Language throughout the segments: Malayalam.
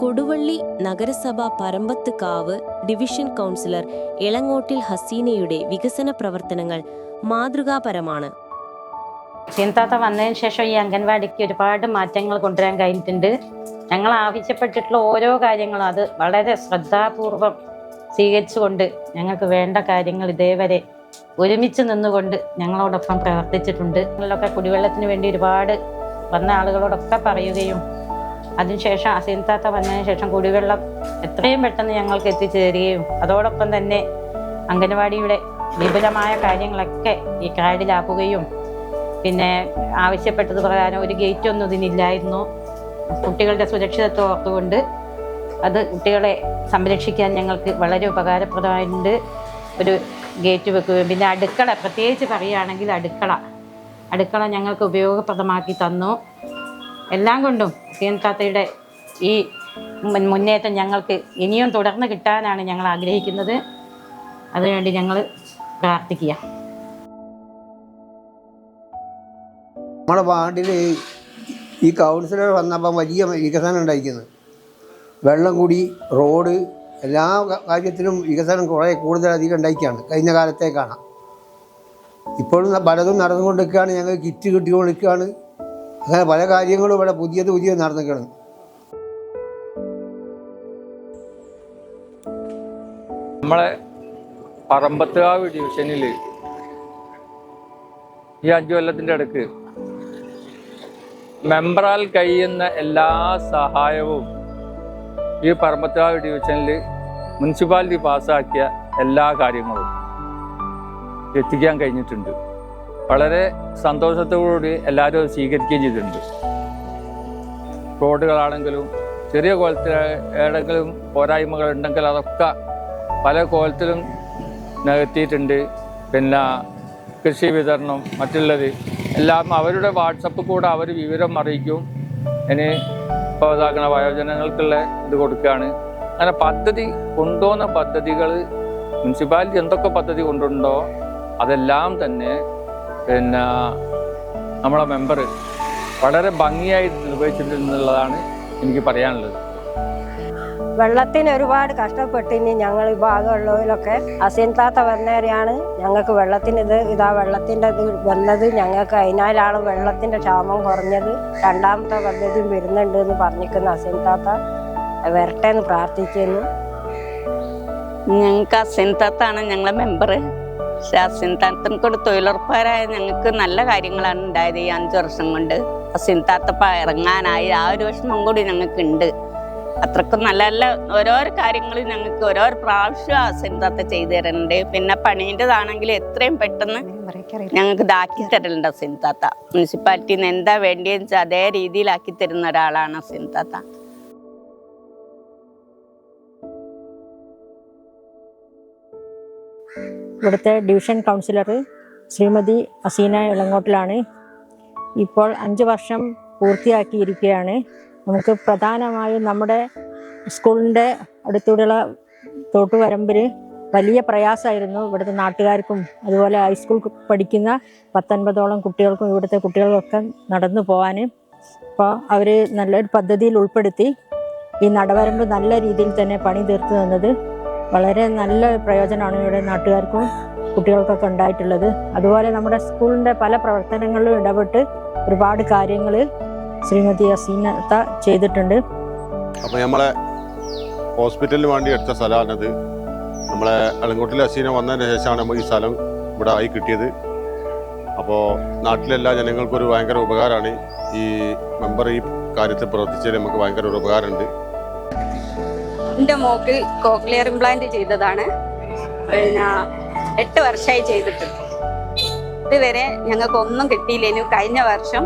കൊടുവള്ളി നഗരസഭ പരമ്പത്ത് കാവ് ഡിവിഷൻ കൗൺസിലർ ഇളങ്ങോട്ടിൽ ഹസീനയുടെ വികസന പ്രവർത്തനങ്ങൾ മാതൃകാപരമാണ്. ചിന്താത്ത വന്നതിന് ശേഷം ഈ അംഗൻവാടിക്ക് ഒരുപാട് മാറ്റങ്ങൾ കൊണ്ടുവരാൻ കഴിഞ്ഞിട്ടുണ്ട്. ഞങ്ങൾ ആവശ്യപ്പെട്ടിട്ടുള്ള ഓരോ കാര്യങ്ങളും അത് വളരെ ശ്രദ്ധാപൂർവം സ്വീകരിച്ചുകൊണ്ട് ഞങ്ങൾക്ക് വേണ്ട കാര്യങ്ങൾ ഇതേവരെ ഒരുമിച്ച് നിന്നുകൊണ്ട് ഞങ്ങളോടൊപ്പം പ്രവർത്തിച്ചിട്ടുണ്ട്. ഞങ്ങളൊക്കെ കുടിവെള്ളത്തിന് വേണ്ടി ഒരുപാട് വന്ന ആളുകളോടൊക്കെ പറയുകയും അതിനുശേഷം അസീൻതാത്ത വന്നതിന് ശേഷം കുടിവെള്ളം എത്രയും പെട്ടെന്ന് ഞങ്ങൾക്ക് എത്തിച്ചേരുകയും അതോടൊപ്പം തന്നെ അംഗനവാടിയുടെ വിപുലമായ കാര്യങ്ങളൊക്കെ ഈ കാർഡിലാക്കുകയും പിന്നെ ആവശ്യപ്പെട്ടത് പ്രകാരം ഒരു ഗേറ്റ് ഒന്നും ഇതിനില്ലായിരുന്നു. കുട്ടികളുടെ സുരക്ഷിതത്വം ഓർത്തുകൊണ്ട് അത് കുട്ടികളെ സംരക്ഷിക്കാൻ ഞങ്ങൾക്ക് വളരെ ഉപകാരപ്രദമായിട്ടുണ്ട്. ഒരു ഗേറ്റ് വെക്കുകയും പിന്നെ അടുക്കള പ്രത്യേകിച്ച് പറയുകയാണെങ്കിൽ അടുക്കള. അടുക്കള ഞങ്ങൾക്ക് ഉപയോഗപ്രദമാക്കി തന്നു. എല്ലാം കൊണ്ടും സി താത്തയുടെ ഈ മുന്നേറ്റം ഞങ്ങൾക്ക് ഇനിയും തുടർന്ന് കിട്ടാനാണ് ഞങ്ങൾ ആഗ്രഹിക്കുന്നത്. അതിനുവേണ്ടി ഞങ്ങൾ പ്രാർത്ഥിക്കുക. നമ്മുടെ വാർഡിൽ ഈ കൗൺസിലർ വന്നപ്പം വലിയ വികസനം ഉണ്ടായിരിക്കുന്നത് വെള്ളം കൂടി റോഡ് എല്ലാ കാര്യത്തിലും വികസനം കുറേ കൂടുതൽ അധികം ഉണ്ടായിക്കാണ് കഴിഞ്ഞ കാലത്തേക്കാണ്. ഇപ്പോഴും പലതും നടന്നുകൊണ്ടിരിക്കുകയാണ്. ഞങ്ങൾ കിറ്റ് കിട്ടിക്കൊണ്ടിരിക്കുകയാണ്. അങ്ങനെ പല കാര്യങ്ങളും ഇവിടെ പുതിയത് പുതിയത് നടന്നിരിക്കണം. നമ്മളെ പറമ്പത്തുകാവ് ഡിവിഷനിൽ ഈ അഞ്ചു കൊല്ലത്തിന്റെ അടുക്ക് മെമ്പറാൽ കഴിയുന്ന എല്ലാ സഹായവും ഈ പറമ്പത്തുകാവ് ഡിവിഷനിൽ മുനിസിപ്പാലിറ്റി പാസ്സാക്കിയ എല്ലാ കാര്യങ്ങളും എത്തിക്കാൻ കഴിഞ്ഞിട്ടുണ്ട്. വളരെ സന്തോഷത്തോടുകൂടി എല്ലാവരും സ്വീകരിക്കുകയും ചെയ്തിട്ടുണ്ട്. റോഡുകളാണെങ്കിലും ചെറിയ കോലത്തിൽ ഏതെങ്കിലും പോരായ്മകൾ ഉണ്ടെങ്കിൽ അതൊക്കെ പല കോലത്തിലും നികത്തിയിട്ടുണ്ട്. പിന്നെ കൃഷി വിതരണം മറ്റുള്ളത് എല്ലാം അവരുടെ വാട്സപ്പ് കൂടെ അവർ വിവരം അറിയിക്കും. ഇനി ഇപ്പോൾ ഇതാക്കണ വയോജനങ്ങൾക്കുള്ള ഇത് കൊടുക്കുകയാണ്. അങ്ങനെ പദ്ധതി കൊണ്ടുപോകുന്ന പദ്ധതികൾ മുനിസിപ്പാലിറ്റി എന്തൊക്കെ പദ്ധതി കൊണ്ടുണ്ടോ അതെല്ലാം തന്നെ പിന്നെ നമ്മളെ മെമ്പർ വളരെ ഭംഗിയായി നിർവഹിച്ചിട്ടുണ്ടെന്നുള്ളതാണ് എനിക്ക് പറയാനുള്ളത്. വെള്ളത്തിന് ഒരുപാട് കഷ്ടപ്പെട്ടിന് ഞങ്ങൾ ഈ ഭാഗമുള്ളവരൊക്കെ അസിൻതാത്ത വന്നവരെയാണ് ഞങ്ങൾക്ക് വെള്ളത്തിന് ഇത് ഇതാ വെള്ളത്തിന്റെ ഇത് വന്നത്. ഞങ്ങൾക്ക് അതിനാലാണ് വെള്ളത്തിന്റെ ക്ഷാമം കുറഞ്ഞത്. രണ്ടാമത്തെ പദ്ധതി വരുന്നുണ്ട് എന്ന് പറഞ്ഞിരിക്കുന്ന അസിൻതാത്ത. വരട്ടെ എന്ന് പ്രാർത്ഥിക്കുന്നു. ഞങ്ങൾക്ക് അസിൻതാത്താണ് ഞങ്ങളെ മെമ്പർ കൂടെ തൊഴിലുറപ്പുകാരായ ഞങ്ങൾക്ക് നല്ല കാര്യങ്ങളാണ് ഉണ്ടായത് ഈ അഞ്ചു വർഷം കൊണ്ട്. അസിൻതാത്തപ്പ ഇറങ്ങാനായി ആ ഒരു വിഷമം കൂടി ഞങ്ങൾക്ക് ഉണ്ട് അത്രക്കും നല്ല നല്ല ഓരോരോ കാര്യങ്ങൾ ഞങ്ങൾക്ക് ഓരോരോ പ്രാവശ്യം അസിൻതാത്ത ചെയ്തു തരുന്നുണ്ട്. പിന്നെ പണീന്റെതാണെങ്കിൽ എത്രയും പെട്ടെന്ന് ഞങ്ങൾക്ക് ഇതാക്കി തരലുണ്ട് അസിൻതാത്ത മുനിസിപ്പാലിറ്റിയിൽ നിന്ന് എന്താ വേണ്ടിയെന്ന് വെച്ചാൽ അതേ രീതിയിലാക്കി തരുന്ന ഒരാളാണ് അസിൻതാത്ത ഇവിടുത്തെ ഡിവിഷൻ കൗൺസിലർ ശ്രീമതി അസീന ഇളങ്ങോട്ടിലാണ് ഇപ്പോൾ അഞ്ച് വർഷം പൂർത്തിയാക്കിയിരിക്കുകയാണ്. നമുക്ക് പ്രധാനമായും നമ്മുടെ സ്കൂളിന്റെ അടുത്തൂടെയുള്ള തോട്ടുവരമ്പിൽ വലിയ പ്രയാസമായിരുന്നു ഇവിടുത്തെ നാട്ടുകാർക്കും അതുപോലെ ഹൈസ്കൂൾ പഠിക്കുന്ന പത്തൊൻപതോളം കുട്ടികൾക്കും ഇവിടുത്തെ കുട്ടികൾക്കൊക്കെ നടന്നു പോകാൻ അപ്പോൾ അവർ നല്ലൊരു പദ്ധതിയിൽ ഉൾപ്പെടുത്തി ഈ നടവരമ്പ് നല്ല രീതിയിൽ തന്നെ പണി തീർത്തു തന്നത്. വളരെ നല്ല പ്രയോജനമാണ് ഇവിടെ നാട്ടുകാർക്കും കുട്ടികൾക്കൊക്കെ ഉണ്ടായിട്ടുള്ളത്. അതുപോലെ നമ്മുടെ സ്കൂളിന്റെ പല പ്രവർത്തനങ്ങളിലും ഇടപെട്ട് ഒരുപാട് കാര്യങ്ങൾ ശ്രീമതി അസീനത്ത ചെയ്തിട്ടുണ്ട്. അപ്പോൾ നമ്മളെ ഹോസ്പിറ്റലിന് വേണ്ടി എടുത്ത സ്ഥലമാണിത്. നമ്മളെ അലങ്കോട്ടിലെ അസീന വന്നതിന് ശേഷമാണ് നമുക്ക് ഈ സ്ഥലം ഇവിടെ ആയി കിട്ടിയത്. അപ്പോൾ നാട്ടിലെല്ലാ ജനങ്ങൾക്കൊരു ഭയങ്കര ഉപകാരമാണ്. ഈ മെമ്പർ ഈ കാര്യത്തിൽ പ്രവർത്തിച്ചതിൽ നമുക്ക് ഭയങ്കര ഒരു ഉപകാരമുണ്ട്. എന്റെ മോക്ക് കോക്ലിയർ ഇംപ്ലാന്റ് ചെയ്തതാണ്. പിന്നെ എട്ട് വർഷമായി ചെയ്തിട്ട്. ഇതുവരെ ഞങ്ങൾക്ക് ഒന്നും കിട്ടിയില്ലേനു കഴിഞ്ഞ വർഷം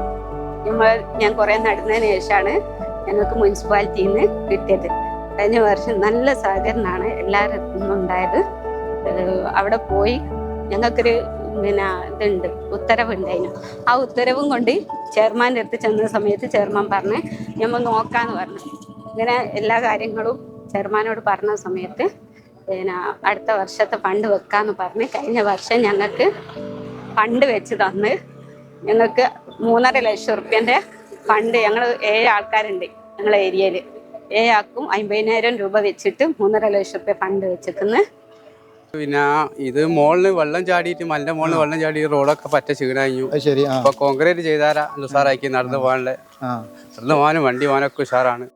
നമ്മൾ ഞാൻ കുറേ നടന്നതിന് ശേഷമാണ് ഞങ്ങൾക്ക് മുനിസിപ്പാലിറ്റിയിൽ നിന്ന് കിട്ടിയത്. കഴിഞ്ഞ വർഷം നല്ല സഹകരണമാണ് എല്ലാവരും ഉണ്ടായത് അവിടെ പോയി ഞങ്ങൾക്കൊരു പിന്നെ ഇതുണ്ട് ഉത്തരവുണ്ടായിരുന്നു ആ ഉത്തരവും കൊണ്ട് ചെയർമാന്റെ അടുത്ത് ചെന്ന സമയത്ത് ചെയർമാൻ പറഞ്ഞ് ഞമ്മ നോക്കാന്ന് പറഞ്ഞു. ഇങ്ങനെ എല്ലാ കാര്യങ്ങളും ചെയർമാനോട് പറഞ്ഞ സമയത്ത് പിന്നെ അടുത്ത വർഷത്തെ ഫണ്ട് വെക്കാന്ന് പറഞ്ഞ് കഴിഞ്ഞ വർഷം ഞങ്ങൾക്ക് ഫണ്ട് വെച്ച് തന്ന്. ഞങ്ങൾക്ക് മൂന്നര ലക്ഷം റുപ്യന്റെ ഫണ്ട് ഞങ്ങൾ ഏഴ് ആൾക്കാരുണ്ട് ഞങ്ങളെ ഏരിയയിൽ ഏഴാക്കും അമ്പതിനായിരം രൂപ വെച്ചിട്ട് മൂന്നര ലക്ഷം റുപ്യ ഫണ്ട് വെച്ചിരിക്കുന്നു പിന്നെ ഇത് മോളിന് വെള്ളം ചാടിയിട്ട് മല്ല മോളിൽ വെള്ളം ചാടി റോഡൊക്കെ പറ്റ ശരി അപ്പൊ കോൺക്രീറ്റ് ചെയ്താരാ ഉഷാറാക്കി നടന്നു പോകാനുള്ള. നടന്നു പോകാനും വണ്ടി പോകാനൊക്കെ ഉഷാറാണ്.